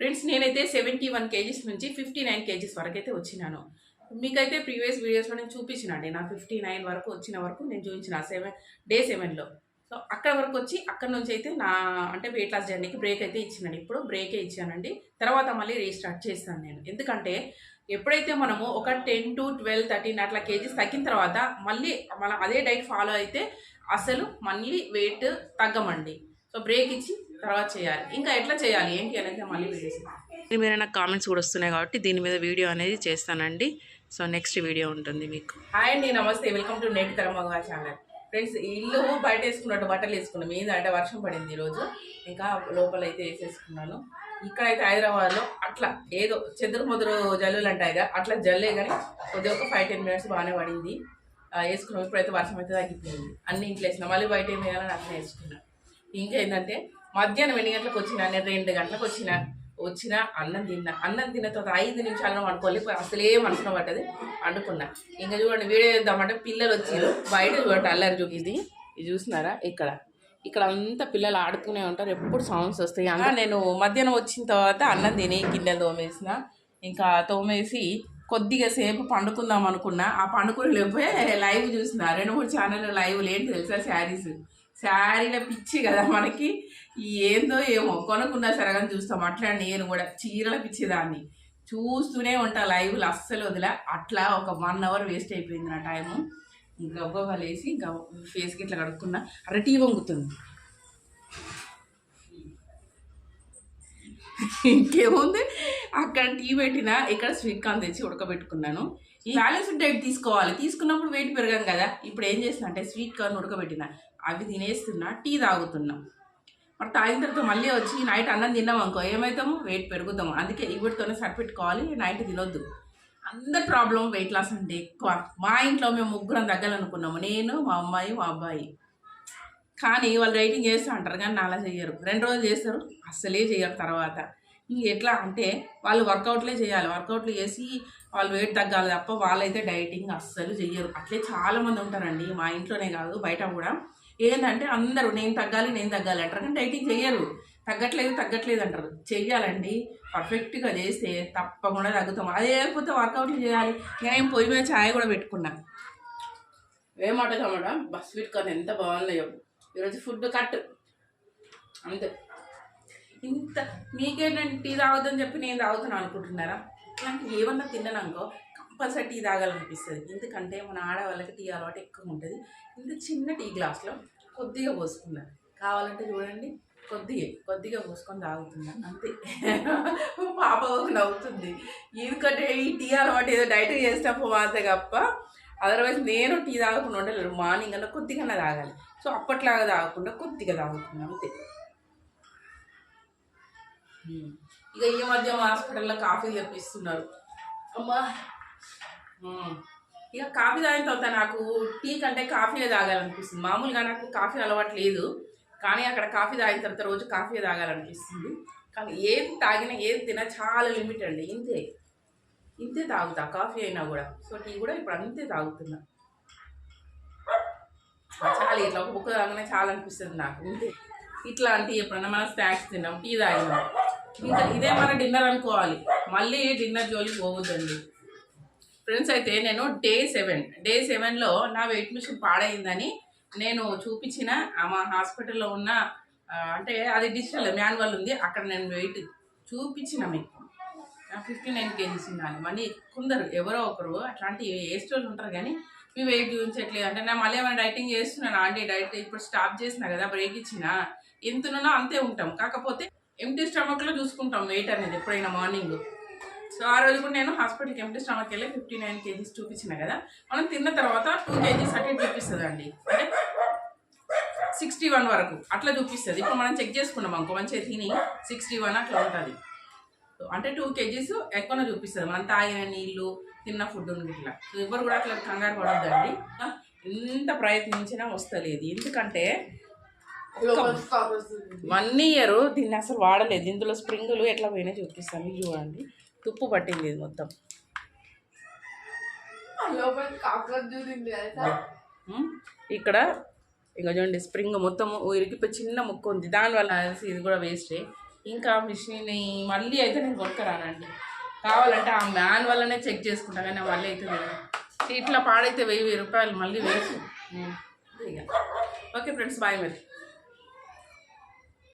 Friends నేనైతే seventy one kgs నుంచి fifty nine kgs వరకు అయితే వచ్చినాను. మీకైతే ప్రీవియస్ వీడియోస్లో నేను చూపించినండి నా ఫిఫ్టీ నైన్ వరకు వచ్చిన వరకు నేను చూపించిన సెవెన్ డే సెవెన్లో సో అక్కడ వరకు వచ్చి అక్కడ నుంచి అయితే నా అంటే వెయిట్ లాస్ జర్నీకి బ్రేక్ అయితే ఇచ్చినాను. ఇప్పుడు బ్రేకే ఇచ్చానండి. తర్వాత మళ్ళీ రీస్టార్ట్ చేస్తాను నేను. ఎందుకంటే ఎప్పుడైతే మనము ఒక టెన్ టు ట్వెల్వ్ థర్టీన్ అట్లా కేజీస్ తగ్గిన తర్వాత మళ్ళీ మనం అదే డైట్ ఫాలో అయితే అసలు మళ్ళీ వెయిట్ తగ్గమండి. సో బ్రేక్ ఇచ్చి తర్వాత చేయాలి. ఇంకా ఎట్లా చేయాలి? ఏంటి అనేది మళ్ళీ వీడియోస్ దీని మీద నాకు కామెంట్స్ కూడా వస్తున్నాయి కాబట్టి దీని మీద వీడియో అనేది చేస్తానండి. సో నెక్స్ట్ వీడియో ఉంటుంది మీకు. హాయ్ అండి నమస్తే. వెల్కమ్ టు నేటి తరం మగవా ఛానల్ ఫ్రెండ్స్ ఇల్లు బయట వేసుకున్నట్టు బట్టలు వేసుకున్నాం. అంటే వర్షం పడింది ఈరోజు. ఇంకా లోపల అయితే వేసేసుకున్నాను. ఇక్కడైతే హైదరాబాద్లో అట్లా ఏదో చెదురు ముదురు జల్లులు అంటాయి కదా అట్లా జల్లే కానీ కొద్దిగా ఒక ఫైవ్ టెన్ మినిట్స్ బాగానే పడింది. వేసుకున్నాం. ఇప్పుడైతే వర్షం అయితే తగ్గిపోయింది. అన్ని ఇంట్లో వేసిన. మళ్ళీ బయట ఏం వేయాలని అట్లా వేసుకున్నా. ఇంకేంటంటే మధ్యాహ్నం ఎన్ని గంటలకు వచ్చినా నేను రెండు గంటలకు వచ్చిన వచ్చిన అన్నం తిన్నా. అన్నం తిన్న తర్వాత ఐదు నిమిషాల్లో వండుకోవాలి. అసలే మనసులో పట్టది వండుకున్నా. ఇంకా చూడండి వీడియో చేద్దామంటే పిల్లలు వచ్చారు బయట చూడండి అల్లరి చూపి. ఇది ఇది ఇక్కడ. ఇక్కడ అంతా పిల్లలు ఆడుతూనే ఉంటారు. ఎప్పుడు సౌండ్స్ వస్తాయి. అలా నేను మధ్యాహ్నం వచ్చిన తర్వాత అన్నం తిని గిన్నెలు తోమేసిన. ఇంకా తోమేసి కొద్దిగా సేపు పండుకుందాం అనుకున్నా. ఆ పండుకుని లేకపోతే లైవ్ చూసిన రెండు మూడు ఛానల్ లైవ్ ఏంటి తెలుసా శారీస్? శారీల పిచ్చి కదా మనకి. ఏందో ఏమో కొనుక్కున్నా సరగా చూస్తాం అట్లా నేను కూడా చీరల పిచ్చి దాన్ని చూస్తూనే ఉంటా లైవ్లు అస్సలు వదిలే. అట్లా ఒక వన్ అవర్ వేస్ట్ అయిపోయింది నా టైము. ఇంకా ఒక్కొక్క లేసి ఇంకా ఫేస్కి ఇట్లా కడుక్కున్నా. అరటి వంగుతుంది. ఇంకేముంది? అక్కడ టీ పెట్టినా ఇక్కడ స్వీట్ కార్న్ తెచ్చి ఉడకబెట్టుకున్నాను. ఈ బ్యాలెన్స్ డైట్ తీసుకోవాలి. తీసుకున్నప్పుడు వెయిట్ పెరగాం కదా. ఇప్పుడు ఏం చేస్తున్నా అంటే స్వీట్ కార్న్ ఉడకబెట్టిన. అవి తినేస్తున్నా టీ తాగుతున్నా. మరి తాగిన తర్వాత మళ్ళీ వచ్చి నైట్ అన్నం తిన్నాం అనుకో ఏమవుతాము వెయిట్ పెరుగుతాము. అందుకే ఇవిటితోనే సరిపెట్టుకోవాలి. నైట్ తినొద్దు. అందరి ప్రాబ్లం వెయిట్ లాస్ అంటే ఎక్కువ. మా ఇంట్లో మేము ముగ్గురం తగ్గాలనుకున్నాము. నేను మా అమ్మాయి మా అబ్బాయి. కానీ వాళ్ళు రైటింగ్ చేస్తూ అంటారు కానీ నాలా చేయరు రెండు రోజులు చేస్తారు అస్సలే చేయరు తర్వాత. ఇంక ఎట్లా అంటే వాళ్ళు వర్కౌట్లే చేయాలి. వర్కౌట్లు చేసి వాళ్ళు వెయిట్ తగ్గాలి తప్ప వాళ్ళైతే డైటింగ్ అస్సలు చెయ్యరు. అట్లే చాలా మంది ఉంటారండి మా ఇంట్లోనే కాదు బయట కూడా. ఏంటంటే అందరూ నేను తగ్గాలి నేను తగ్గాలి అంటారు కానీ డైటింగ్ చెయ్యరు. తగ్గట్లేదు తగ్గట్లేదు అంటారు. చెయ్యాలండి. పర్ఫెక్ట్గా చేస్తే తప్పకుండా తగ్గుతాం. అదే లేకపోతే వర్కౌట్లు చేయాలి. నేను పొయ్యి మీద ఛాయ్ కూడా పెట్టుకున్నా. ఏమాట కమ్మడా బస్ స్వీట్ కార్న్ ఎంత బాగున్నాయో. ఈరోజు ఫుడ్ కట్ అంతే. ఇంత మీకేంటంటే టీ తాగుద్దని చెప్పి నేను తాగుతాను అనుకుంటున్నారా? ఇట్లాంటి ఏమన్నా తిన్నాను కంపల్సరీ టీ తాగాలనిపిస్తుంది. ఎందుకంటే మన ఆడవాళ్ళకి టీ అలవాటు ఎక్కువ ఉంటుంది ఇంత చిన్న టీ గ్లాస్లో కొద్దిగా పోసుకున్నాను కావాలంటే చూడండి కొద్దిగా కొద్దిగా పోసుకొని తాగుతున్నాను అంతే. పాప ఒక నవ్వుతుంది. ఎందుకంటే ఈ టీ అలవాటు ఏదో డైట్ చేసినప్పుడు మాత్రమే తప్ప అదర్వైజ్ నేను టీ తాగకుండా ఉండలేను. మార్నింగ్ అన్న కొద్దిగా తాగాలి. సో అప్పట్లాగా తాగకుండా కొద్దిగా తాగుతున్నాను అంతే. ఇక ఈ మధ్య హాస్పిటల్లో కాఫీ తెప్పిస్తున్నారు. అమ్మా! ఇక కాఫీ తాగిన తర్వాత నాకు టీ కంటే కాఫీ తాగాలనిపిస్తుంది. మామూలుగా నాకు కాఫీ అలవాటు లేదు. కానీ అక్కడ కాఫీ తాగిన తర్వాత రోజు కాఫీ తాగాలనిపిస్తుంది. కానీ ఏది తాగినా ఏది తినా చాలా లిమిట్ అండి. ఇంతే. ఇంతే తాగుతా కాఫీ అయినా కూడా. సో టీ కూడా ఇప్పుడు అంతే తాగుతున్నా. చాలా ఇట్లా ఒక బుక్క తాగానే చాలా అనిపిస్తుంది నాకు. ఇంతే. ఇట్లాంటి ఎప్పుడన్నా మనం స్నాక్స్ తిన్నాం టీ తాగినాం. ఇంకా ఇదే మన డిన్నర్ అనుకోవాలి. మళ్ళీ డిన్నర్ జోలికి పోవద్దండి. ఫ్రెండ్స్ అయితే నేను డే సెవెన్. డే సెవెన్లో నా వెయిట్ మిషన్ పాడైందని నేను చూపించిన ఆ మా హాస్పిటల్లో ఉన్న అంటే అది డిజిటల్ మాన్యువల్ ఉంది. అక్కడ నేను వెయిట్ చూపించిన మీకు. ఫిఫ్టీ నైన్ కేజీస్ ఉన్నాను మళ్ళీ కొందరు ఎవరో ఒకరు. అట్లాంటి వేస్ట్ వాళ్ళు ఉంటారు కానీ మీ వెయిట్ చూపించట్లేదు అంటే నేను మళ్ళీ ఏమైనా డైటింగ్ చేస్తున్నాను? ఆంటీ డైట్ ఇప్పుడు స్టాప్ చేసిన కదా బ్రేక్ ఇచ్చిన? ఎంత అంతే ఉంటాం. కాకపోతే ఎంటీ స్టమక్లో చూసుకుంటాం వెయిట్ అనేది ఎప్పుడైనా మార్నింగ్. సో ఆ రోజు కూడా నేను హాస్పిటల్కి ఎంటీ స్టమక్ వెళ్ళి ఫిఫ్టీ నైన్ కేజీస్ చూపించిన కదా. మనం తిన్న తర్వాత టూ కేజీస్ అటే చూపిస్తుంది అండి. అంటే సిక్స్టీ వన్ వరకు అట్లా చూపిస్తుంది. ఇప్పుడు మనం చెక్ చేసుకున్నాం అనుకో మంచిగా తిని సిక్స్టీ వన్ అట్లా ఉంటుంది. అంటే టూ కేజీస్ ఎక్కువనే చూపిస్తుంది మనం తాగిన నీళ్ళు తిన్న ఫుడ్ ఇట్లా. సో ఎవరు కూడా అట్లా కంగారు పడొద్దండి. ఎంత ప్రయత్నించినా వస్తలేదు. ఎందుకంటే వన్ ఇయర్ దీన్ని అసలు వాడలేదు. ఇందులో స్ప్రింగులు ఎట్లా పోయినా చూపిస్తాను చూడండి తుప్పు పట్టింది ఇది మొత్తం. ఇక్కడ ఇంకా చూడండి స్ప్రింగ్ మొత్తం ఇరిగిపోయి చిన్న ముక్క ఉంది. దానివల్ల ఇది కూడా వేస్టే ఇంకా మిషన్ మళ్ళీ అయితే నేను కొనుక్కరానండి కావాలంటే ఆ మ్యాన్ వల్లనే చెక్ చేసుకుంటా కానీ మళ్ళీ అయితే లేదు. ఇట్లా పాడైతే వెయ్యి వెయ్యి రూపాయలు మళ్ళీ వేసి ఇక ఓకే ఫ్రెండ్స్ బాయ్ మరి.